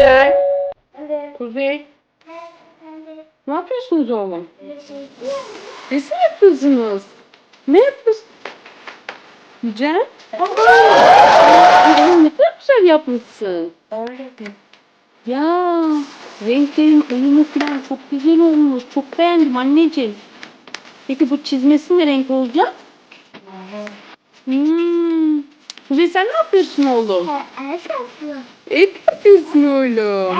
Kuzey. Kuzey. Ne yapıyorsunuz oğlum? Evet. Resim yapıyorsunuz. Ne yapıyorsun? Yücel. Ne kadar güzel yapmışsın. Ya renklerin uyumu falan çok güzel olmuş. Çok beğendim anneciğim. Peki bu çizmesi ne renk olacak? Hmm. Kuzey sen ne yapıyorsun oğlum? Ev yapıyorsun oğlum.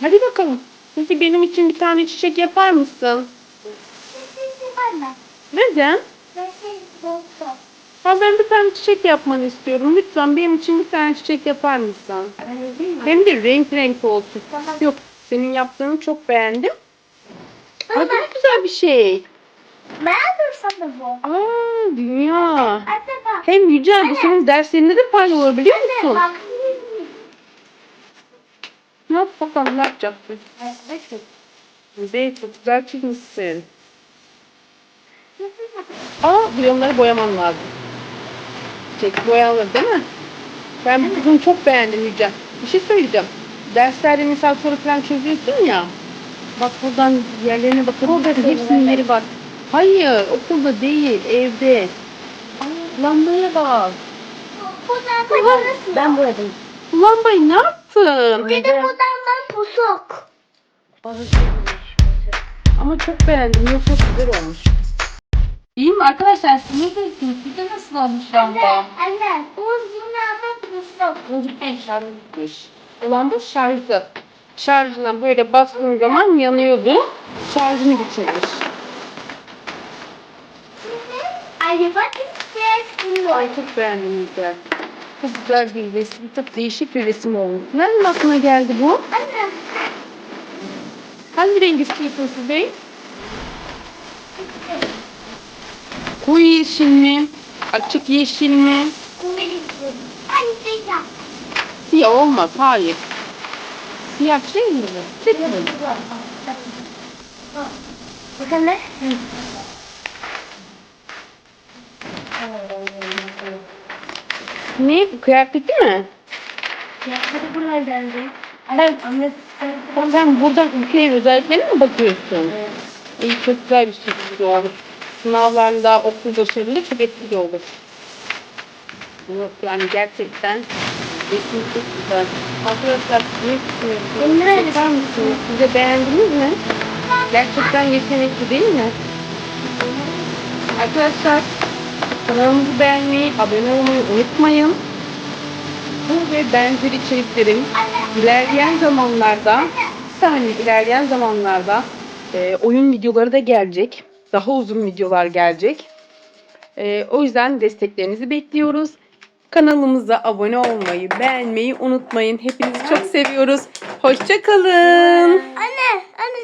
Hadi bakalım. Peki benim için bir tane çiçek yapar mısın? Neden? Ha ben bir tane çiçek yapmanı istiyorum. Lütfen benim için bir tane çiçek yapar mısın? Hem de renk renk olsun. Yok senin yaptığını çok beğendim. Aa, bu ne güzel bir şey. Aa dünya. Hem bu senin derslerinde de fayda olur biliyor musun? Ne yap bakalım ne yapacaksın? Güzel çok güzel çizmişsin. Aa bu yanları boyaman lazım. Çek boyalı değil mi? Ben bugün çok beğendim Yücel. Bir şey söyleyeceğim. Derslerde misal soru falan çözüyorsun ya. Bak buradan yerlerine bakabilirsin. Hepsinin yeri var. Hayır okulda değil evde. Lambaya bak. Ben boyadım. Lambayı ne yaptın? Bir de budamdan pusuk. Ama çok beğendim. Yok çok güzel olmuş. İyi mi arkadaşlar? Siz ne diyorsunuz? Size nasıl olmuş lamba? Anne, bu bunlardan pusuk. En şarjı bitmiş. Lamba şarjı. Şarjına böyle bastığın zaman yanıyordu. Şarjını bitirmiş. Ay bak istedim. Ay çok beğendim güzel. Çok güzel bir resim. Çok değişik bir resim olmuş. Nereden aklına geldi bu? Anne. Hangi rengi istiyorsun siz bey? Koyu yeşil mi? Açık yeşil mi? Anne ya. Siyah olmaz. Hayır. Siyah değil mi? Tek mi? Bak anne. Ne? Kıyafeti mi? Ya hadi buradan geldi. Evet. Anne. Ama sen buradan ülkenin özelliklerine mi bakıyorsun? İyi çok güzel bir şekilde olur. Sınavlarda okul başarılı çok etkili olur. Bunu yani gerçekten resim çok güzel. Arkadaşlar ne düşünüyorsunuz? Bakar mısınız? Size beğendiniz mi? Gerçekten yetenekli değil mi? Arkadaşlar kanalımızı beğenmeyi, abone olmayı unutmayın. Bu ve benzeri içeriklerin ilerleyen zamanlarda bir saniye ilerleyen zamanlarda e, oyun videoları da gelecek. Daha uzun videolar gelecek. E, o yüzden desteklerinizi bekliyoruz. Kanalımıza abone olmayı, beğenmeyi unutmayın. Hepinizi çok seviyoruz. Hoşçakalın. Anne. Anne.